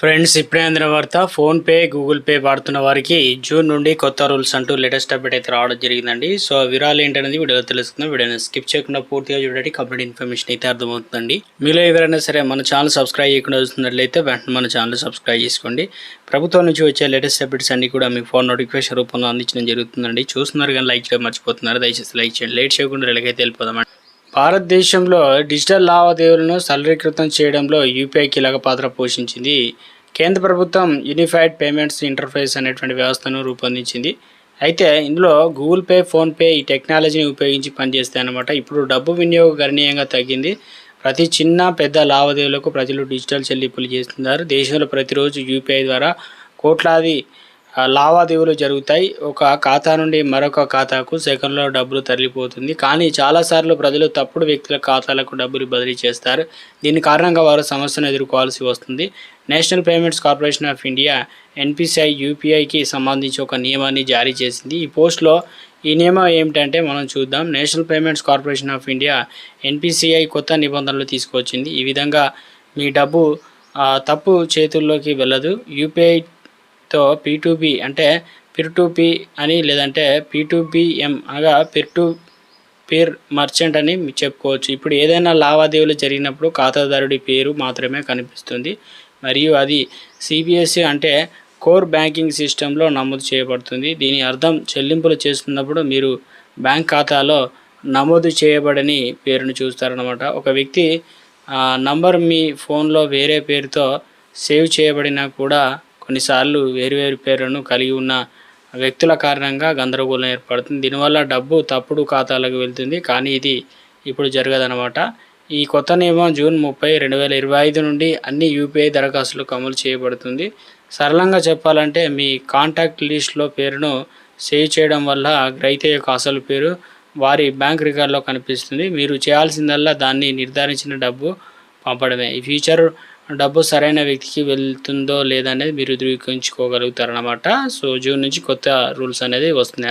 Friends ఇప్పుడే అందిన వార్త ఫోన్పే గూగుల్ పే వాడుతున్న వారికి జూన్ నుండి కొత్త రూల్స్ అంటూ లేటెస్ట్ అప్డేట్ అయితే రావడం జరిగిందండి. సో ఆ వివరాలు ఏంటనేది వీడియోలో తెలుసుకుందాం. వీడియోని స్కిప్ చేయకుండా పూర్తిగా చూడండి. కంప్లీట్ ఇన్ఫర్మేషన్ అయితే అర్థమవుతుందండి. మీలో ఎవరైనా సరే మన ఛానల్ సబ్స్క్రైబ్ చేయకుండా చూస్తున్నట్లయితే వెంటనే మన ఛానల్ సబ్స్క్రైబ్ చేసుకోండి. ప్రభుత్వం నుంచి వచ్చే లేటెస్ట్ అప్డేట్స్ అన్ని కూడా మీ ఫోన్ నోటిఫికేషన్ రూపంలో అందించడం జరుగుతుందండి. చూస్తున్నారు కానీ లైక్ చేయడం మర్చిపోతున్నారు. దయచేసి లైక్ చేయండి. లేట్ చేయకుండా రెలకైతే వెళ్ళిపోదామండి. భారతదేశంలో డిజిటల్ లావాదేవీలను సరళీకృతం చేయడంలో యూపీఐ కీలక పాత్ర పోషించింది. కేంద్ర ప్రభుత్వం యూనిఫైడ్ పేమెంట్స్ ఇంటర్ఫేస్ అనేటువంటి వ్యవస్థను రూపొందించింది. అయితే ఇందులో గూగుల్ పే ఫోన్పే ఈ టెక్నాలజీని ఉపయోగించి పనిచేస్తాయి అన్నమాట. ఇప్పుడు డబ్బు వినియోగం గణనీయంగా తగ్గింది. ప్రతి చిన్న పెద్ద లావాదేవీలకు ప్రజలు డిజిటల్ చెల్లింపులు చేస్తున్నారు. దేశంలో ప్రతిరోజు యూపీఐ ద్వారా కోట్లాది లావాదేవీలు జరుగుతాయి. ఒక ఖాతా నుండి మరొక ఖాతాకు సెకండ్లో డబ్బులు తరలిపోతుంది. కానీ చాలాసార్లు ప్రజలు తప్పుడు వ్యక్తుల ఖాతాలకు డబ్బులు బదిలీ చేస్తారు. దీని కారణంగా వారు సమస్యను ఎదుర్కోవాల్సి వస్తుంది. National Payments Corporation of India NPCI యూపీఐకి సంబంధించి ఒక నియమాన్ని జారీ చేసింది. ఈ పోస్ట్లో ఈ నియమం ఏమిటంటే మనం చూద్దాం. National Payments Corporation of India NPCI కొత్త నిబంధనలు తీసుకొచ్చింది. ఈ విధంగా మీ డబ్బు తప్పు చేతుల్లోకి వెళ్ళదు. యూపీఐ తో పీ టూ బి అంటే పిర్ టు పి అని లేదంటే పీ టు బిఎం అనగా పిర్ టు పేర్ మర్చెంట్ అని చెప్పుకోవచ్చు. ఇప్పుడు ఏదైనా లావాదేవీలు జరిగినప్పుడు ఖాతాదారుడి పేరు మాత్రమే కనిపిస్తుంది. మరియు అది సిబిఎస్ఈ అంటే కోర్ బ్యాంకింగ్ సిస్టంలో నమోదు చేయబడుతుంది. దీని అర్థం చెల్లింపులు చేస్తున్నప్పుడు మీరు బ్యాంక్ ఖాతాలో నమోదు చేయబడని పేరును చూస్తారనమాట ఒక వ్యక్తి నంబర్ మీ ఫోన్లో వేరే పేరుతో సేవ్ చేయబడినా కూడా కొన్నిసార్లు వేరువేరు పేర్లను కలిగి ఉన్న వ్యక్తుల కారణంగా గందరగోళం ఏర్పడుతుంది. దీనివల్ల డబ్బు తప్పుడు ఖాతాలకు వెళ్తుంది. కానీ ఇది ఇప్పుడు జరగదనమాట ఈ కొత్త నియమం జూన్ ముప్పై రెండు వేల ఇరవై ఐదు నుండి అన్ని యూపీఐ దరఖాస్తులకు అమలు చేయబడుతుంది. సరళంగా చెప్పాలంటే మీ కాంటాక్ట్ లిస్ట్లో పేరును సేవ్ చేయడం వల్ల గ్రహీత యొక్క అసలు పేరు వారి బ్యాంక్ రికార్డులో కనిపిస్తుంది. మీరు చేయాల్సిందల్లా దాన్ని నిర్ధారించిన డబ్బు పంపడమే. ఈ ఫ్యూచర్ డబ్బు సరైన వ్యక్తికి వెళ్తుందో లేదనేది మీరు ధృవీకరించుకోగలుగుతారన్నమాట. సో జూన్ నుంచి కొత్త రూల్స్ అనేది వస్తున్నాయి.